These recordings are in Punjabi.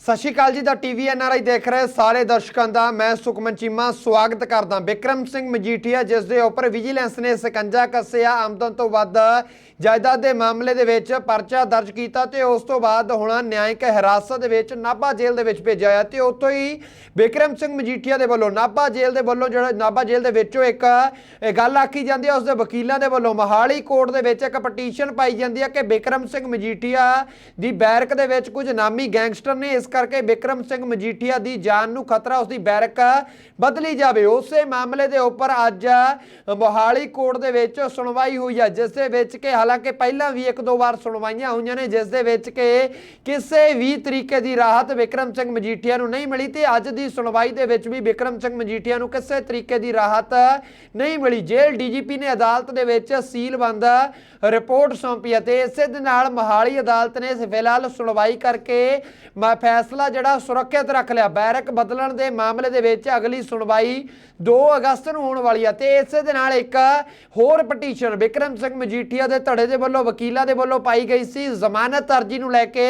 ਸਤਿ ਸ਼੍ਰੀ ਅਕਾਲ ਜੀ, ਦਾ ਟੀਵੀ ਐਨਆਰਆਈ ਦੇਖ ਰਹੇ ਸਾਰੇ ਦਰਸ਼ਕਾਂ ਦਾ। ਮੈਂ ਸੁਖਮਨ ਚੀਮਾ, ਸਵਾਗਤ ਕਰਦਾ ਬਿਕਰਮ ਸਿੰਘ ਮਜੀਠੀਆ, ਜਿਸ ਦੇ ਉੱਪਰ ਵਿਜੀਲੈਂਸ ਨੇ ਸਕੰਜਾ ਕੱਸਿਆ ਆਮਦਨ ਤੋਂ ਵੱਧ। ਜਾਇਦਾਦ ਦੇ ਮਾਮਲੇ ਦੇ ਵਿੱਚ ਪਰਚਾ ਦਰਜ ਕੀਤਾ ਤੇ ਉਸ ਤੋਂ ਬਾਅਦ ਹੁਣ ਨਿਆਂਇਕ ਹਿਰਾਸਤ ਦੇ ਵਿੱਚ ਨਾਭਾ ਜੇਲ੍ਹ ਦੇ ਵਿੱਚ ਭੇਜਿਆ ਹੈ ਤੇ ਉੱਥੋਂ ਹੀ ਬਿਕਰਮ ਸਿੰਘ ਮਜੀਠੀਆ ਦੇ ਵੱਲੋਂ ਨਾਭਾ ਜੇਲ੍ਹ ਦੇ ਵੱਲੋਂ ਜਿਹੜਾ ਨਾਭਾ ਜੇਲ੍ਹ ਦੇ ਵਿੱਚੋਂ ਇੱਕ, ਇਹ ਗੱਲ ਆਖੀ ਜਾਂਦੀ ਹੈ, ਉਸ ਦੇ ਵਕੀਲਾਂ ਦੇ ਵੱਲੋਂ ਮਹਾਲੀ ਕੋਰਟ ਦੇ ਵਿੱਚ ਇੱਕ ਪਟੀਸ਼ਨ ਪਾਈ ਜਾਂਦੀ ਹੈ ਕਿ ਬਿਕਰਮ ਸਿੰਘ ਮਜੀਠੀਆ ਦੀ ਬੈਰਕ ਦੇ ਵਿੱਚ ਕੁਝ ਨਾਮੀ ਗੈਂਗਸਟਰ ਨੇ ਇਸ ਕਰਕੇ ਵਿਕਰਮ ਸਿੰਘ ਮਜੀਠੀਆ ਦੀ ਜਾਨ ਨੂੰ ਖਤਰਾ ਉਸ ਦੀ ਬੈਰਕ ਬਦਲੀ ਜਾਵੇ। ਉਸੇ ਮਾਮਲੇ ਦੇ ਉੱਪਰ ਅੱਜ ਮੋਹਾਲੀ ਕੋਰਟ ਦੇ ਵਿੱਚ ਸੁਣਵਾਈ ਹੋਈ ਹੈ, ਜਿਸ ਦੇ ਵਿੱਚ ਕਿ ਹਾਲਾਂਕਿ ਪਹਿਲਾਂ ਵੀ ਇੱਕ ਦੋ ਵਾਰ ਸੁਣਵਾਈਆਂ ਹੋਈਆਂ ਨੇ, ਜਿਸ ਦੇ ਵਿੱਚ ਕਿ ਕਿਸੇ ਵੀ ਤਰੀਕੇ ਦੀ ਰਾਹਤ ਵਿਕਰਮ ਸਿੰਘ ਮਜੀਠੀਆ ਨੂੰ ਨਹੀਂ ਮਿਲੀ ਤੇ ਅੱਜ ਦੀ ਸੁਣਵਾਈ ਦੇ ਵਿੱਚ ਵੀ ਵਿਕਰਮ ਸਿੰਘ ਮਜੀਠੀਆ ਨੂੰ ਕਿਸੇ ਤਰੀਕੇ ਦੀ ਰਾਹਤ ਨਹੀਂ ਮਿਲੀ। ਜੇਲ੍ਹ ਡੀਜੀਪੀ ਨੇ ਅਦਾਲਤ ਦੇ ਵਿੱਚ ਸੀਲਬੰਦ ਰਿਪੋਰਟ ਸੌਂਪੀ ਅਤੇ ਇਸੇ ਦੇ ਨਾਲ ਮੋਹਾਲੀ ਅਦਾਲਤ ਨੇ ਫਿਲਹਾਲ ਸੁਣਵਾਈ ਕਰਕੇ ਮ- ਫੈਸਲਾ ਜਿਹੜਾ ਸੁਰੱਖਿਅਤ ਰੱਖ ਲਿਆ। ਬੈਰਕ ਬਦਲਣ ਦੇ ਮਾਮਲੇ ਦੇ ਵਿੱਚ ਅਗਲੀ ਸੁਣਵਾਈ 2 ਅਗਸਤ ਨੂੰ ਹੋਣ ਵਾਲੀ ਹੈ ਤੇ ਇਸੇ ਦੇ ਨਾਲ ਇੱਕ ਹੋਰ ਪਟੀਸ਼ਨ ਵਿਕਰਮ ਸਿੰਘ ਮਜੀਠੀਆ ਦੇ ਧੜੇ ਦੇ ਵੱਲੋਂ, ਵਕੀਲਾਂ ਦੇ ਵੱਲੋਂ ਪਾਈ ਗਈ ਸੀ ਜ਼ਮਾਨਤ ਅਰਜੀ ਨੂੰ ਲੈ ਕੇ।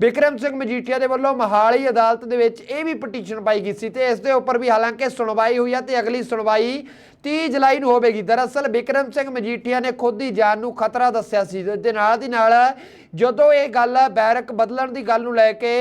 ਵਿਕਰਮ ਸਿੰਘ ਮਜੀਠੀਆ ਦੇ ਵੱਲੋਂ ਮੋਹਾਲੀ ਅਦਾਲਤ ਦੇ ਵਿੱਚ ਇਹ ਵੀ ਪਟੀਸ਼ਨ ਪਾਈ ਗਈ ਸੀ ਤੇ ਇਸ ਦੇ ਉੱਪਰ ਵੀ ਹਾਲਾਂਕਿ ਸੁਣਵਾਈ ਹੋਈ ਹੈ ਤੇ ਅਗਲੀ ਸੁਣਵਾਈ 30 ਜੁਲਾਈ ਨੂੰ ਹੋਵੇਗੀ। ਦਰਅਸਲ ਵਿਕਰਮ ਸਿੰਘ ਮਜੀਠੀਆ ਨੇ ਖੁਦ ਦੀ ਜਾਨ ਨੂੰ ਖਤਰਾ ਦੱਸਿਆ ਸੀ। ਦੇ ਨਾਲ ਦੀ ਨਾਲ ਜਦੋਂ ਇਹ ਗੱਲ ਬੈਰਕ ਬਦਲਣ ਦੀ ਗੱਲ ਨੂੰ ਲੈ ਕੇ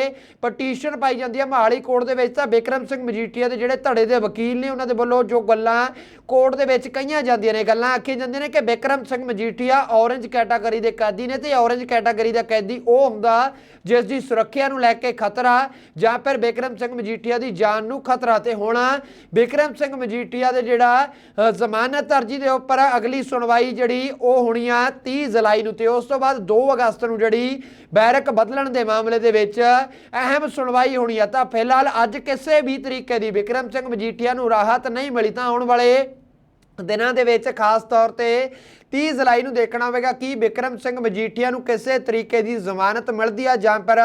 ਪਟੀਸ਼ਨ ਪਾਈ ਜਾਂਦੀ ਹੈ ਮਹਾਲੀ ਕੋਰਟ ਦੇ ਵਿੱਚ ਤਾਂ ਵਿਕਰਮ ਸਿੰਘ ਮਜੀਠੀਆ ਦੇ ਜਿਹੜੇ ਧੜੇ ਦੇ ਵਕੀਲ ਨੇ ਉਹਨਾਂ ਦੇ ਵੱਲੋਂ ਜੋ ਗੱਲਾਂ ਕੋਰਟ ਦੇ ਵਿੱਚ ਕਹੀਆਂ ਜਾਂਦੀਆਂ ਨੇ, ਗੱਲਾਂ ਆਖੀਆਂ ਜਾਂਦੀਆਂ ਨੇ ਕਿ ਵਿਕਰਮ ਸਿੰਘ ਮਜੀਠੀਆ ਔਰੰਜ ਕੈਟਾਗਰੀ ਦੇ ਕੈਦੀ ਨੇ ਤੇ ਔਰੰਜ ਕੈਟਾਗਰੀ ਦਾ ਕੈਦੀ ਉਹ ਹੁੰਦਾ ਜਿਸ ਦੀ ਸੁਰੱਖਿਆ ਨੂੰ ਲੈ ਕੇ ਖਤਰਾ ਜਾਂ ਫਿਰ ਵਿਕਰਮ ਸਿੰਘ ਮਜੀਠੀਆ ਦੀ ਜਾਨ ਨੂੰ ਖਤਰਾ। ਤੇ ਹੁਣ ਵਿਕਰਮ ਸਿੰਘ ਮਜੀਠੀਆ ਦੇ ਜਿਹੜਾ ਜ਼ਮਾਨਤ ਅਰਜੀ ਦੇ ਉੱਪਰ ਅਗਲੀ ਸੁਣਵਾਈ ਜਿਹੜੀ ਉਹ ਹੋਣੀ ਆ 30 ਜੁਲਾਈ ਨੂੰ ਤੇ ਉਸ ਤੋਂ ਬਾਅਦ 2 ਅਗਸਤ ਨੂੰ ਜਿਹੜੀ ਬੈਰਕ ਬਦਲਣ ਦੇ ਮਾਮਲੇ ਦੇ ਵਿੱਚ ਅਹਿਮ ਸੁਣਵਾਈ ਹੋਣੀ ਆ। ਤਾਂ ਫਿਲਹਾਲ ਅੱਜ ਕਿਸੇ ਵੀ ਤਰੀਕੇ ਦੀ ਵਿਕਰਮ ਸਿੰਘ ਮਜੀਠੀਆ ਨੂੰ ਰਾਹਤ ਨਹੀਂ ਮਿਲੀ ਤਾਂ ਆਉਣ ਵਾਲੇ ਦਿਨਾਂ ਦੇ ਵਿੱਚ ਖਾਸ ਤੌਰ ਤੇ 30 ਜੁਲਾਈ ਨੂੰ ਦੇਖਣਾ ਹੋਵੇਗਾ ਕਿ ਵਿਕਰਮ ਸਿੰਘ ਮਜੀਠੀਆ ਨੂੰ ਕਿਸੇ ਤਰੀਕੇ ਦੀ ਜ਼ਮਾਨਤ ਮਿਲਦੀ ਆ ਜਾਂ ਪਰ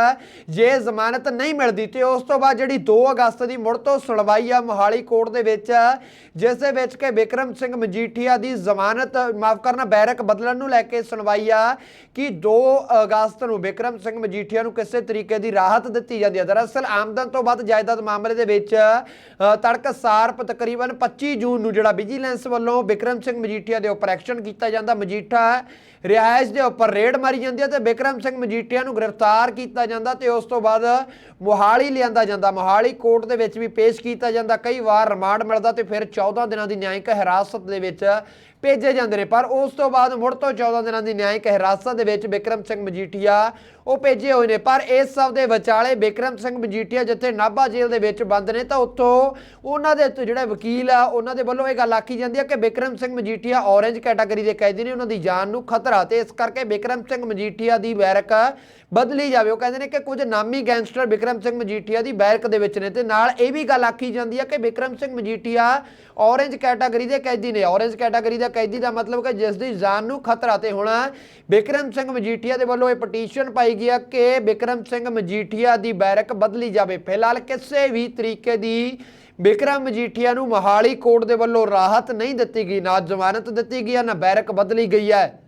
ਜੇ ਜ਼ਮਾਨਤ ਨਹੀਂ ਮਿਲਦੀ ਤੇ ਉਸ ਤੋਂ ਬਾਅਦ ਜਿਹੜੀ 2 ਅਗਸਤ ਦੀ ਮੁੜ ਤੋਂ ਸੁਣਵਾਈ ਆ ਮੋਹਾਲੀ ਕੋਰਟ ਦੇ ਵਿੱਚ ਜਿਸ ਦੇ ਵਿੱਚ ਕਿ ਵਿਕਰਮ ਸਿੰਘ ਮਜੀਠੀਆ ਦੀ ਜ਼ਮਾਨਤ ਮਾਫ ਕਰਨਾ ਬੈਰਕ ਬਦਲਣ ਨੂੰ ਲੈ ਕੇ ਸੁਣਵਾਈ ਆ ਕਿ 2 ਅਗਸਤ ਨੂੰ ਵਿਕਰਮ ਸਿੰਘ ਮਜੀਠੀਆ ਨੂੰ ਕਿਸੇ ਤਰੀਕੇ ਦੀ ਰਾਹਤ ਦਿੱਤੀ ਜਾਂਦੀ ਹੈ ਦਰਅਸਲ ਆਮਦਨ ਤੋਂ ਵੱਧ ਜਾਇਦਾਦ ਮਾਮਲੇ ਦੇ ਵਿੱਚ ਅ, ਤੜਕਸਾਰ ਤਕਰੀਬਨ 25 ਜੂਨ ਨੂੰ ਜਿਹੜਾ ਵਿਜੀਲੈਂਸ ਵੱਲੋਂ ਵਿਕਰਮ ਸਿੰਘ ਮਜੀਠੀਆ ਦੇ ਉੱਪਰ ਐਕਸ਼ਨ ਕੀਤਾ ਜਾਂਦਾ ਮਜੀਠਾ ਰਿਹਾਇਸ਼ ਦੇ ਉੱਪਰ ਰੇਡ ਮਾਰੀ ਜਾਂਦੀ ਹੈ ਤੇ ਬਿਕਰਮ ਸਿੰਘ ਮਜੀਠੀਆ ਨੂੰ ਗ੍ਰਿਫਤਾਰ ਕੀਤਾ ਜਾਂਦਾ ਤੇ ਉਸ ਤੋਂ ਬਾਅਦ ਮੋਹਾਲੀ ਲਿਆਂਦਾ ਜਾਂਦਾ। ਮੋਹਾਲੀ ਕੋਰਟ ਦੇ ਵਿੱਚ ਵੀ ਪੇਸ਼ ਕੀਤਾ ਜਾਂਦਾ। ਕਈ ਵਾਰ ਰਿਮਾਂਡ ਮਿਲਦਾ ਤੇ ਫਿਰ 14 ਦਿਨਾਂ ਦੀ ਨਿਆਇਕ ਹਿਰਾਸਤ ਦੇ ਵਿੱਚ ਭੇਜੇ ਜਾਂਦੇ ਨੇ। ਪਰ ਉਸ ਤੋਂ ਬਾਅਦ ਮੁੜ ਤੋਂ 14 ਦਿਨਾਂ ਦੀ ਨਿਆਇਕ ਹਿਰਾਸਤ ਦੇ ਵਿੱਚ ਵਿਕਰਮ ਸਿੰਘ ਮਜੀਠੀਆ ਉਹ ਭੇਜੇ ਹੋਏ ਨੇ। ਪਰ ਇਸ ਸਭ ਦੇ ਵਿਚਾਲੇ ਵਿਕਰਮ ਸਿੰਘ ਮਜੀਠੀਆ ਜਿੱਥੇ ਨਾਭਾ ਜੇਲ੍ਹ ਦੇ ਵਿੱਚ ਬੰਦ ਨੇ, ਤਾਂ ਉੱਥੋਂ ਉਹਨਾਂ ਦੇ ਜਿਹੜਾ ਵਕੀਲ ਆ, ਉਹਨਾਂ ਦੇ ਵੱਲੋਂ ਇਹ ਗੱਲ ਆਖੀ ਜਾਂਦੀ ਹੈ ਕਿ ਵਿਕਰਮ ਸਿੰਘ ਮਜੀਠੀਆ ਔਰੰਜ ਕੈਟਾਗਰੀ ਦੇ ਕੈਦੀ ਨੇ। ਉਹਨਾਂ ਦੀ ਜਾਨ ਨੂੰ ਖਤਰਾ ਤੇ ਇਸ ਕਰਕੇ ਵਿਕਰਮ ਸਿੰਘ ਮਜੀਠੀਆ ਦੀ ਬੈਰਕ ਬਦਲੀ ਜਾਵੇ। ਉਹ ਕਹਿੰਦੇ ਨੇ ਕਿ ਕੁਝ ਨਾਮੀ ਗੈਂਗਸਟਰ ਵਿਕਰਮ ਸਿੰਘ ਮਜੀਠੀਆ ਦੀ ਬੈਰਕ ਦੇ ਵਿੱਚ ਨੇ ਤੇ ਨਾਲ ਇਹ ਵੀ ਗੱਲ ਆਖੀ ਜਾਂਦੀ ਹੈ ਕਿ ਵਿਕਰਮ ਸਿੰਘ ਮਜੀਠੀਆ ਔਰੰਜ ਕੈਟਾਗਰੀ ਦੇ ਕੈਦੀ ਨੇ। ਔਰੰਜ ਕੈਟਾਗਰੀ ਦਾ ਕੈਦੀ ਦਾ ਮਤਲਬ ਕਿ ਜਿਸ ਦੀ ਜਾਨ ਨੂੰ ਖਤਰਾ ਤੇ ਹੁਣ ਬਿਕਰਮ ਸਿੰਘ ਮਜੀਠੀਆ ਦੇ ਵੱਲੋਂ ਇਹ ਪਟੀਸ਼ਨ ਪਾਈ ਗਈ ਹੈ ਕਿ ਬਿਕਰਮ ਸਿੰਘ ਮਜੀਠੀਆ ਦੀ ਬੈਰਕ ਬਦਲੀ ਜਾਵੇ। ਫਿਲਹਾਲ ਕਿਸੇ ਵੀ ਤਰੀਕੇ ਦੀ ਬਿਕਰਮ ਮਜੀਠੀਆ ਨੂੰ ਮੋਹਾਲੀ ਕੋਰਟ ਦੇ ਵੱਲੋਂ ਰਾਹਤ ਨਹੀਂ ਦਿੱਤੀ ਗਈ, ਨਾ ਜ਼ਮਾਨਤ ਦਿੱਤੀ ਗਈ ਹੈ, ਨਾ ਬੈਰਕ ਬਦਲੀ ਗਈ ਹੈ।